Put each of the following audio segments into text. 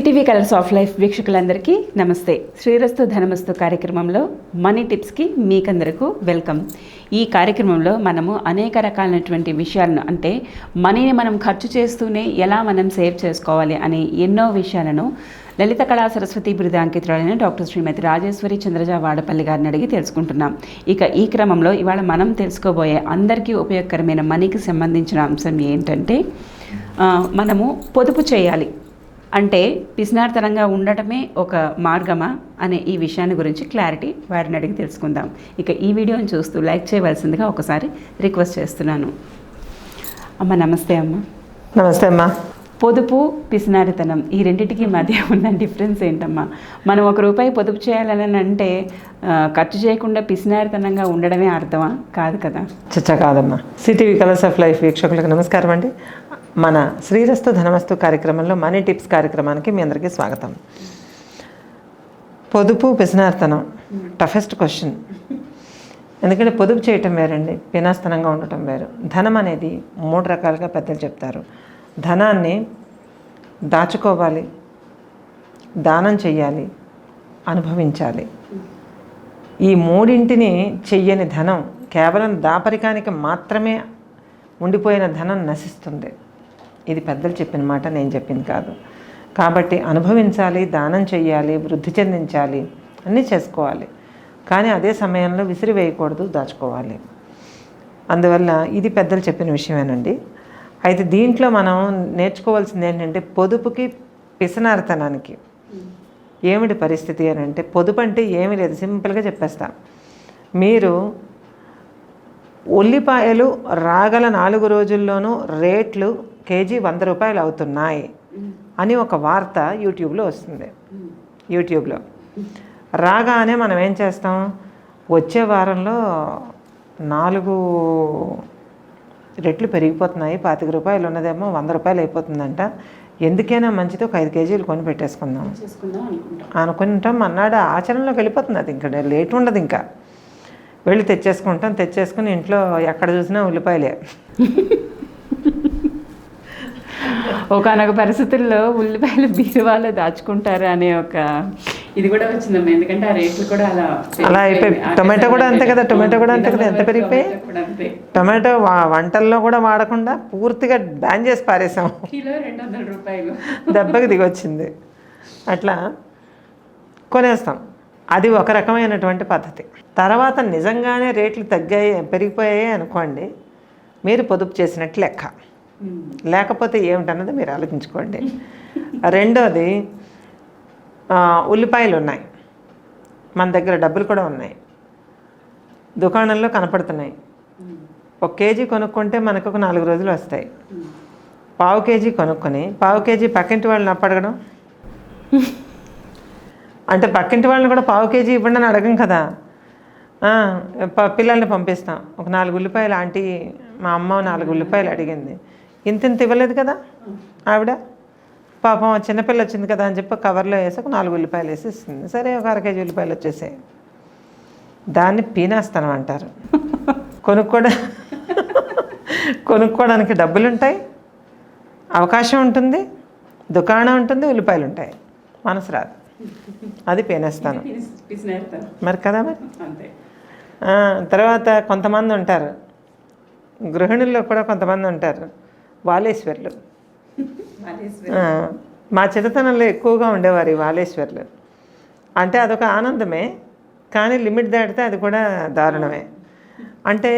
CTV colours of life వీక్షకులందరికీ నమస్తే. శ్రీరస్తు ధనమస్తు కార్యక్రమంలో మనీ టిప్స్కి మీకందరకు వెల్కమ్. ఈ కార్యక్రమంలో మనము అనేక రకాలైనటువంటి విషయాలను అంటే మనీని మనం ఖర్చు చేస్తూనే ఎలా మనం సేవ్ చేసుకోవాలి అనే ఎన్నో విషయాలను లలిత కళా సరస్వతి బిరుదాంకితురాలైన డాక్టర్ శ్రీమతి రాజేశ్వరి చంద్రజ వాడపల్లి గారిని అడిగి తెలుసుకుంటున్నాం. ఇక ఈ క్రమంలో ఇవాళ మనం తెలుసుకోబోయే అందరికీ ఉపయోగకరమైన మనీకి సంబంధించిన అంశం ఏంటంటే మనము పొదుపు చేయాలి. అంటే పిసినార్తనంగా ఉండటమే ఒక మార్గమా అనే ఈ విషయాన్ని గురించి క్లారిటీ వారిని అడిగి తెలుసుకుందాం. ఇక ఈ వీడియోని చూస్తూ లైక్ చేయవలసిందిగా ఒకసారి రిక్వెస్ట్ చేస్తున్నాను. అమ్మ నమస్తే అమ్మ. నమస్తే అమ్మా. పొదుపు పిసినారితనం ఈ రెండింటికి మధ్య ఉన్న డిఫరెన్స్ ఏంటమ్మా? మనం ఒక రూపాయి పొదుపు చేయాలని అంటే ఖర్చు చేయకుండా పిసినారితనంగా ఉండడమే అర్థమా? కాదు కదా. చచ్చా కాదమ్మా. సిటీవీ కలర్స్ ఆఫ్ లైఫ్ వీక్షకులకు నమస్కారం అండి. మన శ్రీరస్తు ధనమస్తు కార్యక్రమంలో మనీ టిప్స్ కార్యక్రమానికి మీ అందరికీ స్వాగతం. పొదుపు పిసినార్తనం టఫెస్ట్ క్వశ్చన్. ఎందుకంటే పొదుపు చేయటం వేరండి పినాస్తనంగా ఉండటం వేరు. ధనం అనేది మూడు రకాలుగా పెద్దలు చెప్తారు. ధనాన్ని దాచుకోవాలి దానం చెయ్యాలి అనుభవించాలి. ఈ మూడింటిని చెయ్యని ధనం కేవలం దాపరికానికి మాత్రమే ఉండిపోయిన ధనం నశిస్తుంది. ఇది పెద్దలు చెప్పిన మాట నేను చెప్పింది కాదు. కాబట్టి అనుభవించాలి దానం చెయ్యాలి వృద్ధి చెందించాలి అన్నీ చేసుకోవాలి. కానీ అదే సమయంలో విసిరి వేయకూడదు దాచుకోవాలి. అందువల్ల ఇది పెద్దలు చెప్పిన విషయమేనండి. అయితే దీంట్లో మనం నేర్చుకోవాల్సింది ఏంటంటే పొదుపుకి పిసనారతనానికి. ఏమిటి పరిస్థితి అని అంటే పొదుపు అంటే ఏమీ లేదు సింపుల్గా చెప్పేస్తా. మీరు ఉల్లిపాయలు రాగల నాలుగు రోజుల్లోనూ రేట్లు కేజీ వంద రూపాయలు అవుతున్నాయి అని ఒక వార్త యూట్యూబ్లో వస్తుంది. యూట్యూబ్లో. రాగానే మనం ఏం చేస్తాం? వచ్చే వారంలో నాలుగు రెట్లు పెరిగిపోతున్నాయి. పాతిక రూపాయలు ఉన్నదేమో వంద రూపాయలు అయిపోతుందంట. ఎందుకైనా మంచిది ఒక ఐదు కేజీలు కొని పెట్టేసుకుందాం. అనుకుంటాం. అన్నాడు ఆచరణలోకి వెళ్ళిపోతుంది అది ఇంకా. లేట్ ఉండదు ఇంకా. వెళ్ళి తెచ్చేసుకుంటాం. తెచ్చేసుకుని ఇంట్లో ఎక్కడ చూసినా ఉల్లిపాయలే. ఒకనొక పరిస్థితుల్లో ఉల్లిపాయలు బీరువాలో దాచుకుంటారు అనే ఒక ఇది కూడా వచ్చిందమ్మా ఎందుకంటే ఆ రేట్లు కూడా అలా అలా అయిపోయి. టొమాటో కూడా అంతే కదా టొమాటో కూడా అంతే కదా ఎంత పెరిగిపోయి? టొమాటో వంటల్లో కూడా వాడకుండా పూర్తిగా బ్యాన్ చేసి పారేసాం. కిలో రెండు వందల రూపాయలు. దెబ్బకి దిగొచ్చింది. అట్లా కొనేస్తాం. అది ఒక రకమైనటువంటి పద్ధతి. తర్వాత నిజంగానే రేట్లు తగ్గాయి పెరిగిపోయాయి అనుకోండి మీరు పొదుపు చేసినట్టు లెక్క. లేకపోతే ఏమిటన్నది మీరు ఆలోచించుకోండి. రెండోది ఉల్లిపాయలు ఉన్నాయి. మన దగ్గర డబ్బులు కూడా ఉన్నాయి. దుకాణంలో కనపడుతున్నాయి. ఒక కేజీ కొనుక్కుంటే మనకు ఒక నాలుగు రోజులు వస్తాయి. పావు కేజీ కొనుక్కొని పావు కేజీ పక్కింటి వాళ్ళని అప్పడగడం? అంటే పక్కింటి వాళ్ళని కూడా పావు కేజీ ఇవ్వండి అని అడగం కదా. పిల్లల్ని పంపిస్తాం. ఒక నాలుగు ఉల్లిపాయలు ఆంటీ మా అమ్మ నాలుగు ఉల్లిపాయలు అడిగింది. ఇంత ఇంత ఇవ్వలేదు కదా ఆవిడ? పాపం చిన్నపిల్ల వచ్చింది కదా అని చెప్పి కవర్లో వేసి ఒక నాలుగు ఉల్లిపాయలు వేసి ఇస్తుంది సరే ఒక అర కేజీ ఉల్లిపాయలు వచ్చేసాయి. దాన్ని పీనేస్తానం అంటారు. కొనుక్కోవడం కొనుక్కోవడానికి డబ్బులు ఉంటాయి అవకాశం ఉంటుంది దుకాణం ఉంటుంది ఉల్లిపాయలు ఉంటాయి మనసు రాదు. అది పేనేస్తాను. మరి కదా మరి? తర్వాత కొంతమంది ఉంటారు. గృహిణుల్లో కూడా కొంతమంది ఉంటారు. వాలేశ్వర్లు. మా చిన్నతనంలో ఎక్కువగా ఉండేవారు ఈ వాలేశ్వర్లు. అంటే అదొక ఆనందమే కానీ లిమిట్ దాటితే అది కూడా దారుణమే. అంటే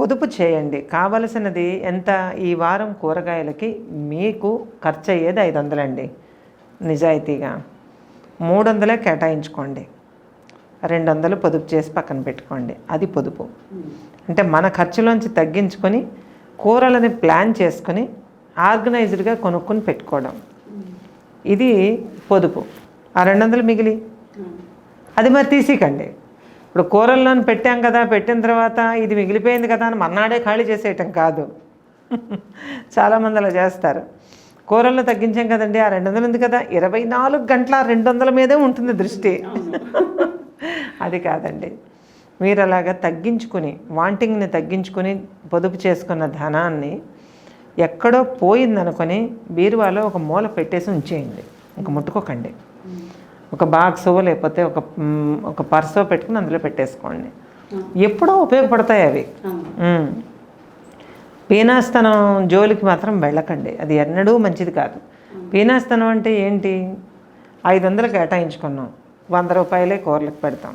పొదుపు చేయండి. కావలసినది ఎంత ఈ వారం కూరగాయలకి మీకు ఖర్చు అయ్యేది ఐదు వందలండి నిజాయితీగా. మూడు వందలే కేటాయించుకోండి. రెండు వందలు పొదుపు చేసి పక్కన పెట్టుకోండి. అది పొదుపు. అంటే మన ఖర్చులోంచి తగ్గించుకొని కూరలని ప్లాన్ చేసుకొని ఆర్గనైజ్డ్గా కొనుక్కొని పెట్టుకోవడం. ఇది పొదుపు. ఆ రెండు వందలు మిగిలి. అది మరి తీసికండి. ఇప్పుడు కూరల్లో పెట్టాం కదా పెట్టిన తర్వాత ఇది మిగిలిపోయింది కదా అని మన్నాడే ఖాళీ చేసేయటం కాదు. చాలామంది అలా చేస్తారు. కూరల్లో తగ్గించాం కదండి ఆ రెండు వందలు ఉంది కదా ఇరవై నాలుగు గంటల రెండు వందల మీదే ఉంటుంది దృష్టి. అది కాదండి. మీరు అలాగా తగ్గించుకుని వాంటింగ్ని తగ్గించుకుని పొదుపు చేసుకున్న ధనాన్ని ఎక్కడో పోయిందనుకొని బీరువాలో ఒక మూల పెట్టేసి ఉంచేయండి. ఇంకా ముట్టుకోకండి. ఒక బాక్సో లేకపోతే ఒక ఒక పర్సో పెట్టుకుని అందులో పెట్టేసుకోండి. ఎప్పుడో ఉపయోగపడతాయి అవి. పీనాస్తనం జోలికి మాత్రం వెళ్ళకండి. అది ఎన్నడూ మంచిది కాదు. పీనాస్తనం అంటే ఏంటి? ఐదు వందలు కేటాయించుకున్నాం. వంద రూపాయలే కూరలకు పెడతాం.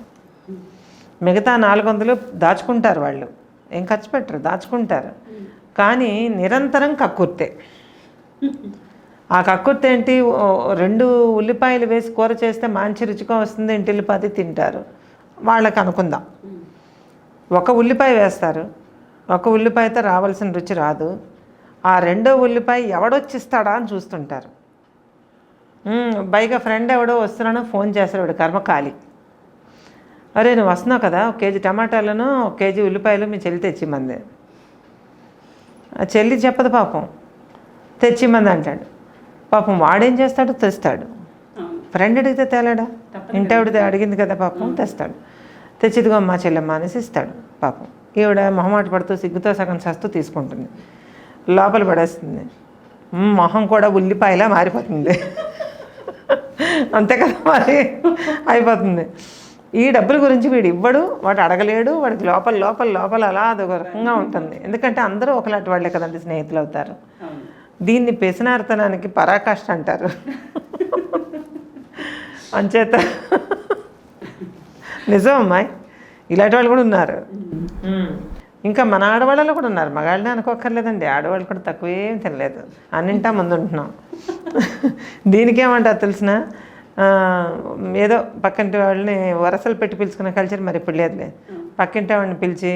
మిగతా నాలుగు వందలు దాచుకుంటారు వాళ్ళు. ఏం ఖర్చు పెట్టరు దాచుకుంటారు. కానీ నిరంతరం కక్కుర్తే. ఆ కక్కుర్తి ఏంటి? రెండు ఉల్లిపాయలు వేసి కూర చేస్తే మంచి రుచిగా వస్తుంది ఇంటిల్లిపాతి తింటారు. వాళ్ళకి అనుకుందాం. ఒక ఉల్లిపాయ వేస్తారు. ఒక ఉల్లిపాయతో రావాల్సిన రుచి రాదు. ఆ రెండో ఉల్లిపాయ ఎవడొచ్చిస్తాడా అని చూస్తుంటారు. పైగా ఫ్రెండ్ ఎవడో వస్తున్నానో ఫోన్ చేస్తాడు వాడు అరే నువ్వు వస్తున్నావు కదా ఒక కేజీ టమాటాలను ఒక కేజీ ఉల్లిపాయలు మీ చెల్లి తెచ్చిమంది ఆ చెల్లి చెప్పదు పాపం. తెచ్చిమంది అంటాడు. పాపం వాడేం చేస్తాడు? తెస్తాడు. ఫ్రెండ్ అడిగితే తేలాడా? ఇంటి ఆవిడ అడిగింది కదా పాపం తెస్తాడు. తెచ్చిదిగో మా చెల్లెమ్మ అనేసి ఇస్తాడు పాపం. ఈవిడ మొహమాట పడుతూ సిగ్గుతో సగం సస్తూ తీసుకుంటుంది. లోపల పడేస్తుంది. మొహం కూడా ఉల్లిపాయలా మారిపోతుంది. అంతే కదా మరి? అయిపోతుంది. ఈ డబ్బుల గురించి వీడు ఇవ్వడు వాడు అడగలేడు వాడికి లోపల లోపల లోపల అలా అదొక రకంగా ఉంటుంది. ఎందుకంటే అందరూ ఒకలాంటి వాళ్ళే కదండి స్నేహితులు అవుతారు. దీన్ని పెసినార్తనానికి పరాకాష్ట అంటారు. అంచేత నిజం అమ్మాయి. ఇలాంటి వాళ్ళు కూడా ఉన్నారు. ఇంకా మన ఆడవాళ్ళలో కూడా ఉన్నారు. మగాళ్ళని అనుకోక్కర్లేదండి. ఆడవాళ్ళు కూడా తక్కువేం తినలేదు. అన్నింటా ముందు ఉంటున్నాం దీనికేమంటారు తెలిసిన? ఏదో పక్కింటి వాళ్ళని వరసలు పెట్టి పిలుచుకునే కల్చర్ మరి ఇప్పుడు లేదులే. పక్కింటి వాడిని పిలిచి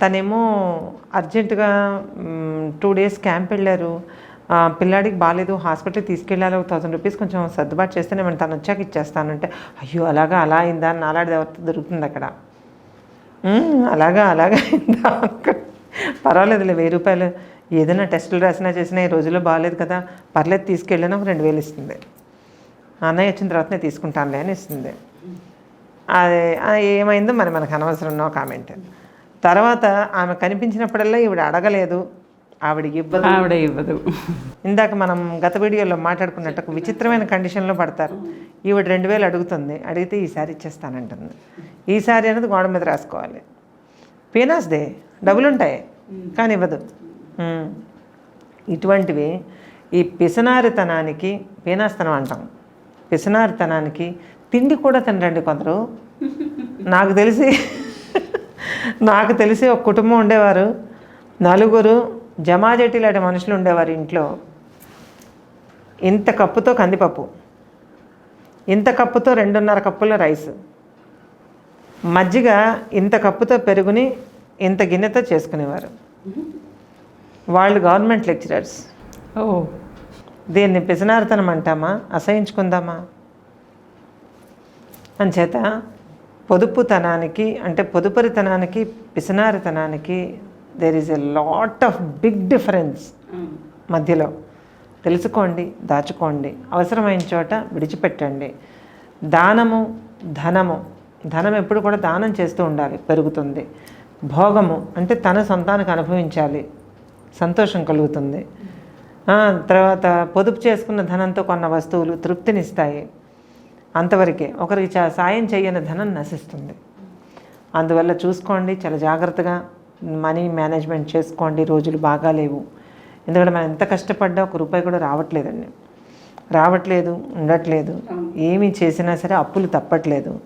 తనేమో అర్జెంటుగా టూ డేస్ క్యాంప్ వెళ్ళారు. పిల్లాడికి బాగాలేదు హాస్పిటల్కి తీసుకెళ్ళాలి ఒక థౌసండ్ రూపీస్ కొంచెం సర్దుబాటు చేస్తే నేను తను వచ్చాక ఇచ్చేస్తానంటే అయ్యో అలాగా అలా అయిందా అని నాలాడి ఎవరితో దొరుకుతుంది అక్కడ. "ఉమ్, అలాగా అలాగా అయిందా పర్వాలేదులే వెయ్యి రూపాయలు ఏదైనా టెస్టులు రాసినా చేసినా ఈ రోజుల్లో బాగాలేదు కదా పర్లేదు తీసుకెళ్ళినా ఒక రెండు వేలు ఇస్తుంది. అన్నయ్య వచ్చిన తర్వాత నేను తీసుకుంటానులే అని ఇస్తుంది. అది ఏమైందో మరి మనకు అనవసరం నో కామెంట్. తర్వాత ఆమె కనిపించినప్పుడల్లా ఈవిడ అడగలేదు. ఆవిడ ఇవ్వదు. ఆవిడ ఇవ్వదు. ఇందాక మనం గత వీడియోలో మాట్లాడుకున్నట్టు ఒక విచిత్రమైన కండిషన్లో పడతారు. ఈవిడ రెండు వేలు అడుగుతుంది. అడిగితే ఈసారి ఇచ్చేస్తానంటుంది. ఈసారి అనేది గోడ మీద రాసుకోవాలి. పీనాస్దే డబ్బులు ఉంటాయి కానీ ఇవ్వదు. ఇటువంటివి ఈ పిసనారితనానికి పీనాస్తనం అంటాం. పిసనారితనానికి తిండి కూడా తినరండి కొందరు. నాకు తెలిసి నాకు తెలిసి ఒక కుటుంబం ఉండేవారు. నలుగురు జమాజటి లాంటి మనుషులు ఉండేవారు ఇంట్లో. ఇంత కప్పుతో కందిపప్పు. ఇంత కప్పుతో రెండున్నర కప్పుల రైస్. మజ్జిగ ఇంత కప్పుతో పెరుగుని ఇంత గిన్నెతో చేసుకునేవారు. వాళ్ళు గవర్నమెంట్ లెక్చరర్స్. ఓ. దీన్ని పిసనార్తనం అంటామా? అసహించుకుందామా? అంచేత పొదుపుతనానికి అంటే పొదుపరితనానికి పిసనారితనానికి there is a lot of big difference మధ్యలో. తెలుసుకోండి దాచుకోండి అవసరమైన చోట విడిచిపెట్టండి. దానము ధనము ధనం ఎప్పుడు కూడా దానం చేస్తూ ఉండాలి పెరుగుతుంది. భోగము అంటే తన సొంతానికి అనుభవించాలి సంతోషం కలుగుతుంది. తర్వాత పొదుపు చేసుకున్న ధనంతో కొన్న వస్తువులు తృప్తినిస్తాయి అంతవరకే. ఒకరికి చా సాయం చేయని ధనం నశిస్తుంది. అందువల్ల చూసుకోండి చాలా జాగ్రత్తగా మనీ మేనేజ్మెంట్ చేసుకోండి రోజులు బాగా లేవు. ఎందుకంటే మనం ఎంత కష్టపడ్డా ఒక రూపాయి కూడా రావట్లేదండి. రావట్లేదు ఉండట్లేదు. ఏమి చేసినా సరే అప్పులు తప్పట్లేదు.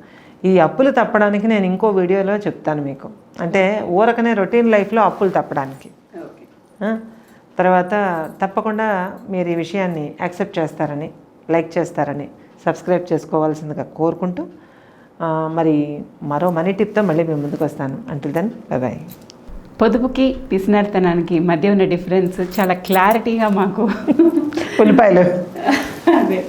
ఈ అప్పులు తప్పడానికి నేను ఇంకో వీడియోలో చెప్తాను మీకు. అంటే ఊరకనే రొటీన్ లైఫ్లో అప్పులు తప్పడానికి? తర్వాత తప్పకుండా మీరు ఈ విషయాన్ని యాక్సెప్ట్ చేస్తారని లైక్ చేస్తారని సబ్స్క్రైబ్ చేసుకోవాల్సిందిగా కోరుకుంటూ మరి మరో మనీ టిప్తో మళ్ళీ మేము ముందుకు వస్తాను. అంటిల్ దెన్ బాయ్ పొదుపుకి పిసినారితనానికి మధ్య ఉన్న డిఫరెన్స్ చాలా క్లారిటీగా మాకు ఉల్లిపాయలు. అదే.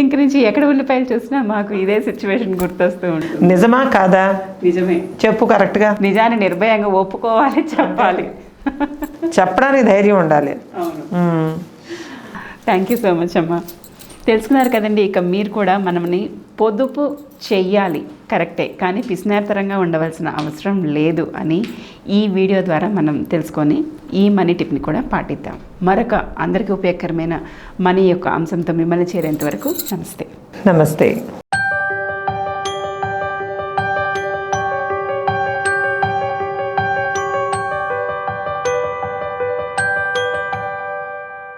ఇంక నుంచి ఎక్కడ ఉల్లిపాయలు చూసినా మాకు ఇదే సిచ్యువేషన్ గుర్తొస్తూ ఉంటుంది. నిజమా కాదా? నిజమే. చెప్పు కరెక్ట్గా నిజాన్ని నిర్భయంగా ఒప్పుకోవాలి చెప్పాలి. చెప్పడానికి ధైర్యం ఉండాలి. థ్యాంక్ యూ సో మచ్ అమ్మా. తెలుసుకున్నారు కదండి ఇక మీరు కూడా మనల్ని పొదుపు చెయ్యాలి కరెక్టే. కానీ పిసినారితరంగా ఉండవలసిన అవసరం లేదు అని ఈ వీడియో ద్వారా మనం తెలుసుకొని ఈ మనీ టిప్ని కూడా పాటిద్దాం. మరొక అందరికీ ఉపయోగకరమైన మనీ యొక్క అంశంతో మిమ్మల్ని చేరేంత వరకు నమస్తే. నమస్తే.